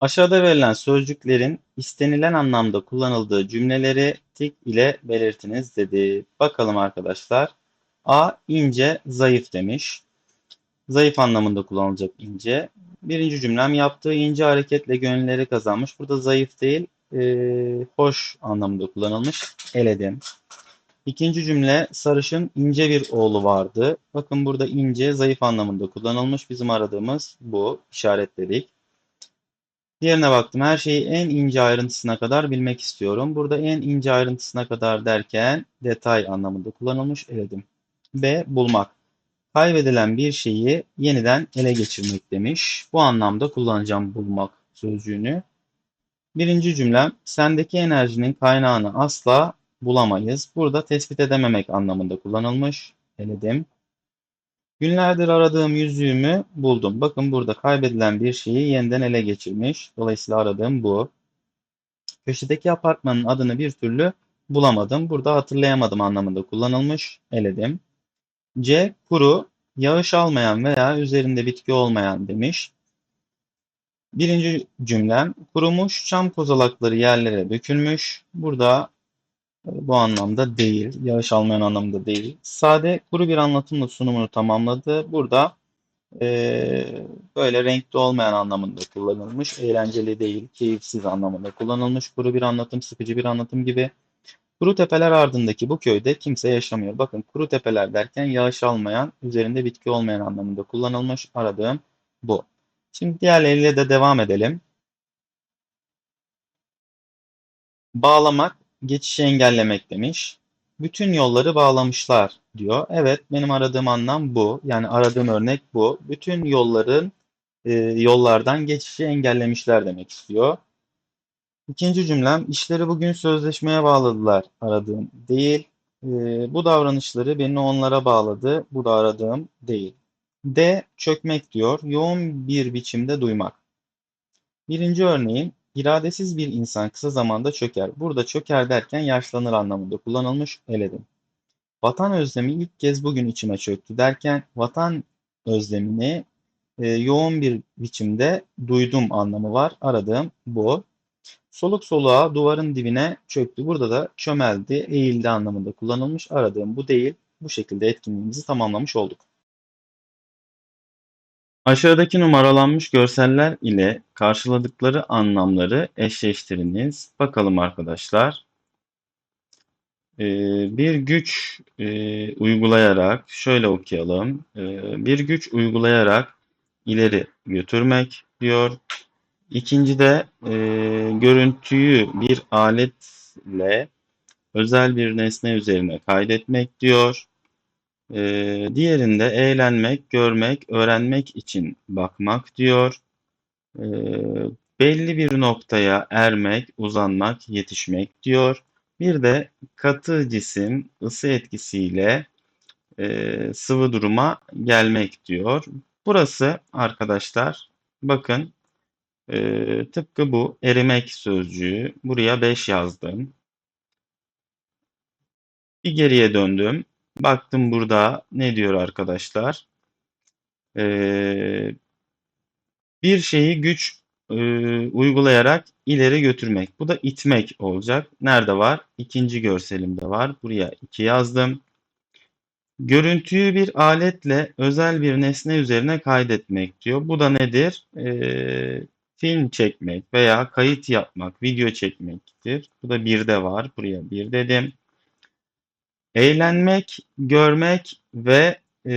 Aşağıda verilen sözcüklerin istenilen anlamda kullanıldığı cümleleri tik ile belirtiniz dedi. Bakalım arkadaşlar. A ince, zayıf demiş. Zayıf anlamında kullanılacak ince. Birinci cümlem yaptığı ince hareketle gönülleri kazanmış. Burada zayıf değil, e, hoş anlamında kullanılmış. Eledim. İkinci cümle sarışın ince bir oğlu vardı. Bakın burada ince zayıf anlamında kullanılmış. Bizim aradığımız bu. işaretledik. Diğerine baktım. Her şeyi en ince ayrıntısına kadar bilmek istiyorum. Burada en ince ayrıntısına kadar derken detay anlamında kullanılmış. Eledim. B. Bulmak. Kaybedilen bir şeyi yeniden ele geçirmek demiş. Bu anlamda kullanacağım bulmak sözcüğünü. Birinci cümlem sendeki enerjinin kaynağını asla bulamayız. Burada tespit edememek anlamında kullanılmış. Eledim. Günlerdir aradığım yüzüğümü buldum. Bakın burada kaybedilen bir şeyi yeniden ele geçirmiş. Dolayısıyla aradığım bu. Köşedeki apartmanın adını bir türlü bulamadım. Burada hatırlayamadım anlamında kullanılmış. Eledim. C. Kuru, yağış almayan veya üzerinde bitki olmayan demiş. Birinci cümlem kurumuş çam kozalakları yerlere dökülmüş. Burada bu anlamda değil, yağış almayan anlamda değil. Sade kuru bir anlatımla sunumunu tamamladı. Burada e, böyle renkli olmayan anlamında kullanılmış. Eğlenceli değil, keyifsiz anlamında kullanılmış. Kuru bir anlatım, sıkıcı bir anlatım gibi. Kuru tepeler ardındaki bu köyde kimse yaşamıyor. Bakın kuru tepeler derken yağış almayan, üzerinde bitki olmayan anlamında kullanılmış. Aradığım bu. Şimdi diğerleriyle de devam edelim. Bağlamak, geçişi engellemek demiş. Bütün yolları bağlamışlar diyor. Evet, benim aradığım anlam bu. Yani aradığım örnek bu. Bütün yolların e, yollardan geçişi engellemişler demek istiyor. İkinci cümlem, işleri bugün sözleşmeye bağladılar aradığım değil. E, bu davranışları beni onlara bağladı. Bu da aradığım değil. D. Çökmek diyor. Yoğun bir biçimde duymak. Birinci örneğin, iradesiz bir insan kısa zamanda çöker. Burada çöker derken yaşlanır anlamında kullanılmış. Eledim. Vatan özlemi ilk kez bugün içime çöktü derken vatan özlemini e, yoğun bir biçimde duydum anlamı var. Aradığım bu. Soluk soluğa duvarın dibine çöktü. Burada da çömeldi, eğildi anlamında kullanılmış. Aradığım bu değil. Bu şekilde etkinliğimizi tamamlamış olduk. Aşağıdaki numaralanmış görseller ile karşıladıkları anlamları eşleştiriniz. Bakalım arkadaşlar. Ee, bir güç e, uygulayarak, şöyle okuyalım. Ee, bir güç uygulayarak ileri götürmek diyor. İkincide e, görüntüyü bir aletle özel bir nesne üzerine kaydetmek diyor. Ee, diğerinde eğlenmek, görmek, öğrenmek için bakmak diyor. Ee, belli bir noktaya ermek, uzanmak, yetişmek diyor. Bir de katı cisim ısı etkisiyle e, sıvı duruma gelmek diyor. Burası arkadaşlar bakın e, tıpkı bu erimek sözcüğü. Buraya 5 yazdım. Bir geriye döndüm. Baktım burada ne diyor arkadaşlar? Ee, bir şeyi güç e, uygulayarak ileri götürmek. Bu da itmek olacak. Nerede var? İkinci görselimde var. Buraya 2 yazdım. Görüntüyü bir aletle özel bir nesne üzerine kaydetmek diyor. Bu da nedir? Ee, film çekmek veya kayıt yapmak, video çekmektir. Bu da bir de var. Buraya bir dedim. Eğlenmek, görmek ve e,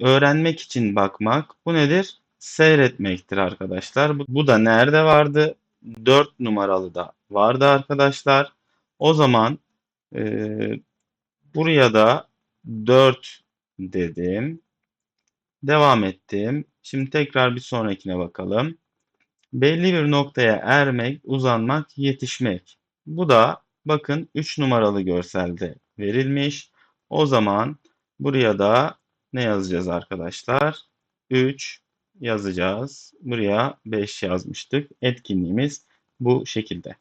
öğrenmek için bakmak. Bu nedir? Seyretmektir arkadaşlar. Bu, bu da nerede vardı? 4 numaralı da vardı arkadaşlar. O zaman e, buraya da 4 dedim. Devam ettim. Şimdi tekrar bir sonrakine bakalım. Belli bir noktaya ermek, uzanmak, yetişmek. Bu da bakın 3 numaralı görselde verilmiş. O zaman buraya da ne yazacağız arkadaşlar? 3 yazacağız. Buraya 5 yazmıştık. Etkinliğimiz bu şekilde.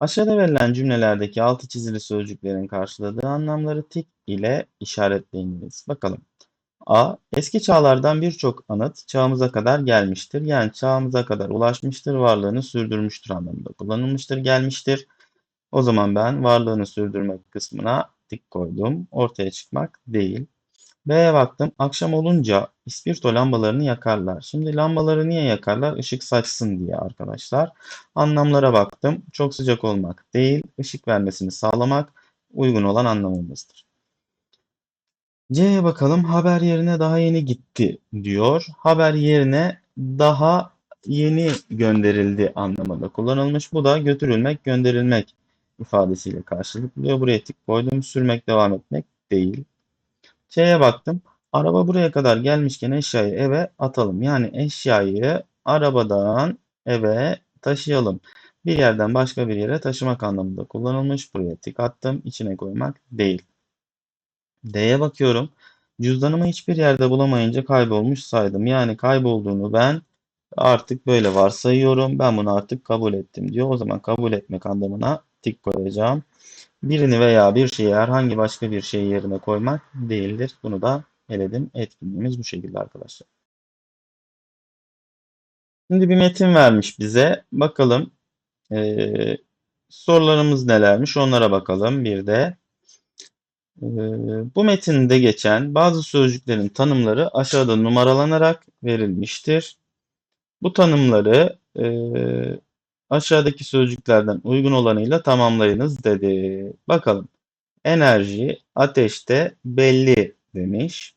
Aşağıda verilen cümlelerdeki altı çizili sözcüklerin karşıladığı anlamları tik ile işaretleyiniz. Bakalım. A. Eski çağlardan birçok anıt çağımıza kadar gelmiştir. Yani çağımıza kadar ulaşmıştır, varlığını sürdürmüştür anlamında kullanılmıştır, gelmiştir. O zaman ben varlığını sürdürmek kısmına tik koydum. Ortaya çıkmak değil. B'ye baktım. Akşam olunca ispirto lambalarını yakarlar. Şimdi lambaları niye yakarlar? Işık saçsın diye arkadaşlar. Anlamlara baktım. Çok sıcak olmak değil, ışık vermesini sağlamak uygun olan anlamımızdır. C'ye bakalım. Haber yerine daha yeni gitti diyor. Haber yerine daha yeni gönderildi anlamında kullanılmış. Bu da götürülmek, gönderilmek ifadesiyle karşılıklıyor. Buraya tik koydum. Sürmek, devam etmek değil. C'ye baktım. Araba buraya kadar gelmişken eşyayı eve atalım. Yani eşyayı arabadan eve taşıyalım. Bir yerden başka bir yere taşımak anlamında kullanılmış. Buraya tik attım. İçine koymak değil. D'ye bakıyorum. Cüzdanımı hiçbir yerde bulamayınca kaybolmuş saydım. Yani kaybolduğunu ben artık böyle varsayıyorum. Ben bunu artık kabul ettim diyor. O zaman kabul etmek anlamına tik koyacağım. Birini veya bir şeyi herhangi başka bir şey yerine koymak değildir. Bunu da eledim. Etkinliğimiz bu şekilde arkadaşlar. Şimdi bir metin vermiş bize. Bakalım ee, sorularımız nelermiş onlara bakalım bir de. Ee, bu metinde geçen bazı sözcüklerin tanımları aşağıda numaralanarak verilmiştir. Bu tanımları e, aşağıdaki sözcüklerden uygun olanıyla tamamlayınız dedi. Bakalım. Enerji ateşte belli demiş.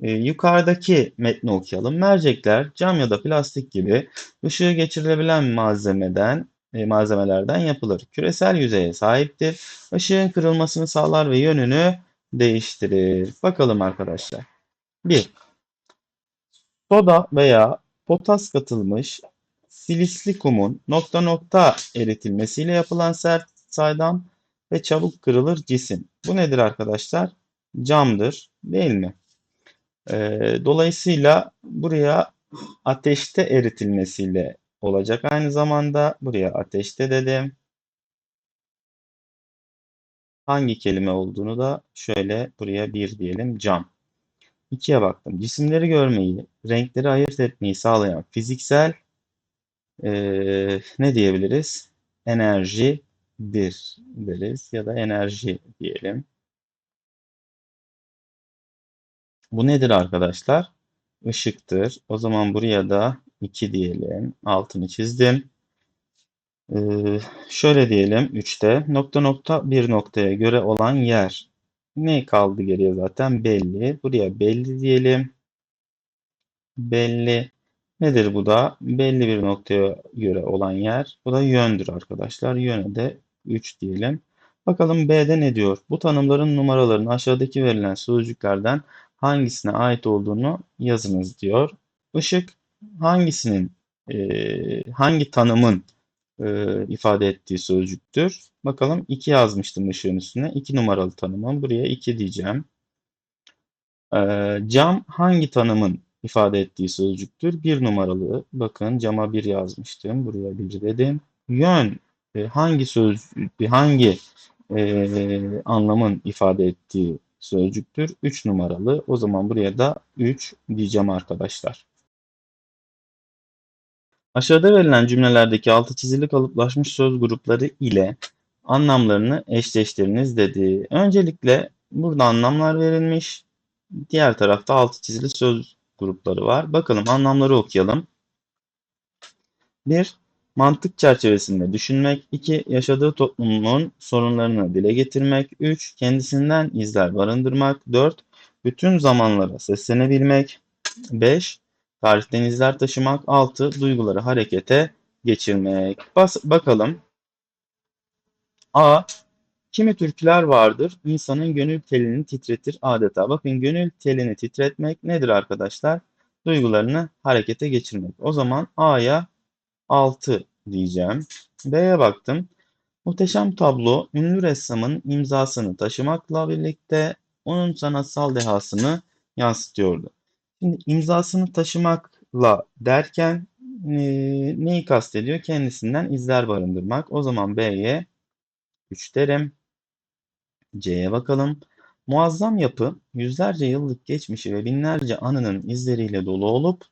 E, yukarıdaki metni okuyalım. Mercekler cam ya da plastik gibi ışığı geçirilebilen malzemeden e, malzemelerden yapılır. Küresel yüzeye sahiptir. Işığın kırılmasını sağlar ve yönünü değiştirir. Bakalım arkadaşlar. 1. Soda veya potas katılmış silisli kumun nokta nokta eritilmesiyle yapılan sert saydam ve çabuk kırılır cisim. Bu nedir arkadaşlar? Camdır değil mi? Ee, dolayısıyla buraya ateşte eritilmesiyle olacak. Aynı zamanda buraya ateşte dedim. Hangi kelime olduğunu da şöyle buraya bir diyelim cam. İkiye baktım. Cisimleri görmeyi, renkleri ayırt etmeyi sağlayan fiziksel ee, ne diyebiliriz? Enerjidir deriz ya da enerji diyelim. Bu nedir arkadaşlar? Işıktır. O zaman buraya da 2 diyelim. Altını çizdim. Ee, şöyle diyelim 3'te nokta nokta bir noktaya göre olan yer. Ne kaldı geriye zaten belli. Buraya belli diyelim. Belli. Nedir bu da? Belli bir noktaya göre olan yer. Bu da yöndür arkadaşlar. Yöne de 3 diyelim. Bakalım B'de ne diyor? Bu tanımların numaralarını aşağıdaki verilen sözcüklerden hangisine ait olduğunu yazınız diyor. Işık hangisinin e, hangi tanımın e, ifade ettiği sözcüktür? Bakalım 2 yazmıştım ışığın üstüne. 2 numaralı tanımım. Buraya 2 diyeceğim. E, cam hangi tanımın ifade ettiği sözcüktür? Bir numaralı. Bakın cama bir yazmıştım. Buraya bir dedim. Yön e, hangi söz hangi e, anlamın ifade ettiği sözcüktür? 3 numaralı. O zaman buraya da 3 diyeceğim arkadaşlar. Aşağıda verilen cümlelerdeki altı çizili kalıplaşmış söz grupları ile anlamlarını eşleştiriniz dedi. Öncelikle burada anlamlar verilmiş. Diğer tarafta altı çizili söz grupları var. Bakalım anlamları okuyalım. 1. Mantık çerçevesinde düşünmek. 2. Yaşadığı toplumun sorunlarını dile getirmek. 3. Kendisinden izler barındırmak. 4. Bütün zamanlara seslenebilmek. 5. Tarihten izler taşımak. 6. Duyguları harekete geçirmek. Bas bakalım. A. Kimi türküler vardır insanın gönül telini titretir adeta. Bakın gönül telini titretmek nedir arkadaşlar? Duygularını harekete geçirmek. O zaman A'ya 6 diyeceğim. B'ye baktım. Muhteşem tablo ünlü ressamın imzasını taşımakla birlikte onun sanatsal dehasını yansıtıyordu. Şimdi imzasını taşımakla derken e, neyi kastediyor? Kendisinden izler barındırmak. O zaman B'ye 3 derim. C'ye bakalım. Muazzam yapı yüzlerce yıllık geçmişi ve binlerce anının izleriyle dolu olup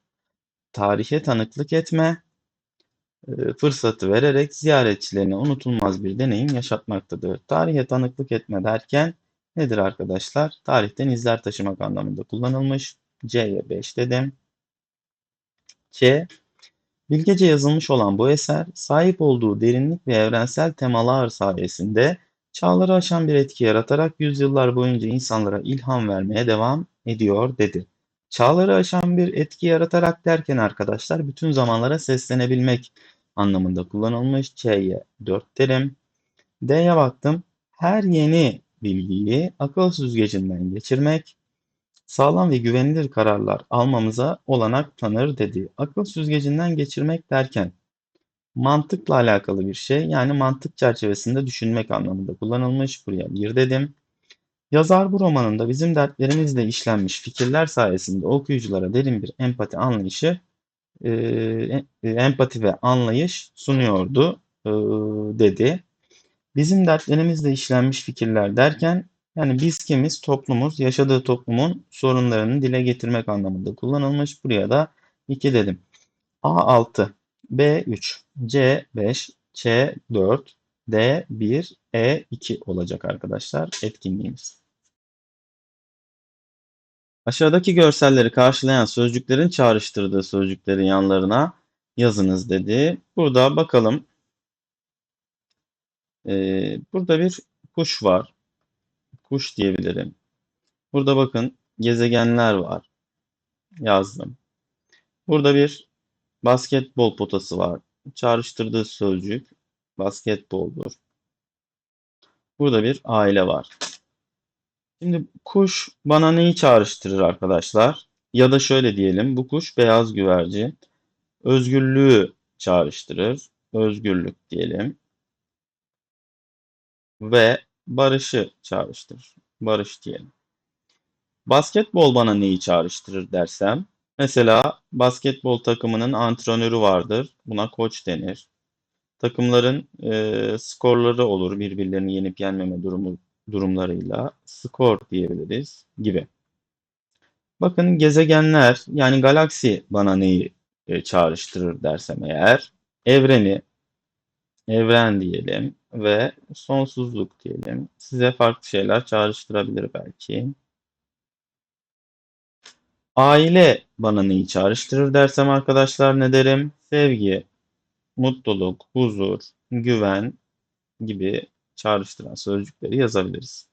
tarihe tanıklık etme e, fırsatı vererek ziyaretçilerine unutulmaz bir deneyim yaşatmaktadır. Tarihe tanıklık etme derken nedir arkadaşlar? Tarihten izler taşımak anlamında kullanılmış. C'ye 5 dedim. C. Bilgece yazılmış olan bu eser, sahip olduğu derinlik ve evrensel temalar sayesinde çağları aşan bir etki yaratarak yüzyıllar boyunca insanlara ilham vermeye devam ediyor dedi. Çağları aşan bir etki yaratarak derken arkadaşlar bütün zamanlara seslenebilmek anlamında kullanılmış. C'ye 4 derim. D'ye baktım. Her yeni bilgiyi akıl süzgecinden geçirmek, sağlam ve güvenilir kararlar almamıza olanak tanır dedi. Akıl süzgecinden geçirmek derken mantıkla alakalı bir şey yani mantık çerçevesinde düşünmek anlamında kullanılmış. Buraya bir dedim. Yazar bu romanında bizim dertlerimizle işlenmiş fikirler sayesinde okuyuculara derin bir empati anlayışı, e, e, empati ve anlayış sunuyordu e, dedi. Bizim dertlerimizle işlenmiş fikirler derken yani biz kimiz, toplumuz, yaşadığı toplumun sorunlarını dile getirmek anlamında kullanılmış. Buraya da 2 dedim. A6, B3, C5, C4, D1, E2 olacak arkadaşlar etkinliğimiz. Aşağıdaki görselleri karşılayan sözcüklerin çağrıştırdığı sözcükleri yanlarına yazınız dedi. Burada bakalım. Ee, burada bir kuş var. Kuş diyebilirim. Burada bakın gezegenler var. Yazdım. Burada bir basketbol potası var. Çağrıştırdığı sözcük basketboldur. Burada bir aile var. Şimdi kuş bana neyi çağrıştırır arkadaşlar? Ya da şöyle diyelim, bu kuş beyaz güvercin. Özgürlüğü çağrıştırır. Özgürlük diyelim. Ve barışı çağrıştırır. Barış diyelim. Basketbol bana neyi çağrıştırır dersem, mesela basketbol takımının antrenörü vardır. Buna koç denir. Takımların e, skorları olur birbirlerini yenip yenmeme durumu durumlarıyla skor diyebiliriz gibi. Bakın gezegenler yani galaksi bana neyi e, çağrıştırır dersem eğer evreni evren diyelim ve sonsuzluk diyelim. Size farklı şeyler çağrıştırabilir belki. Aile bana neyi çağrıştırır dersem arkadaşlar ne derim? Sevgi, mutluluk, huzur, güven gibi çağrıştıran sözcükleri yazabiliriz.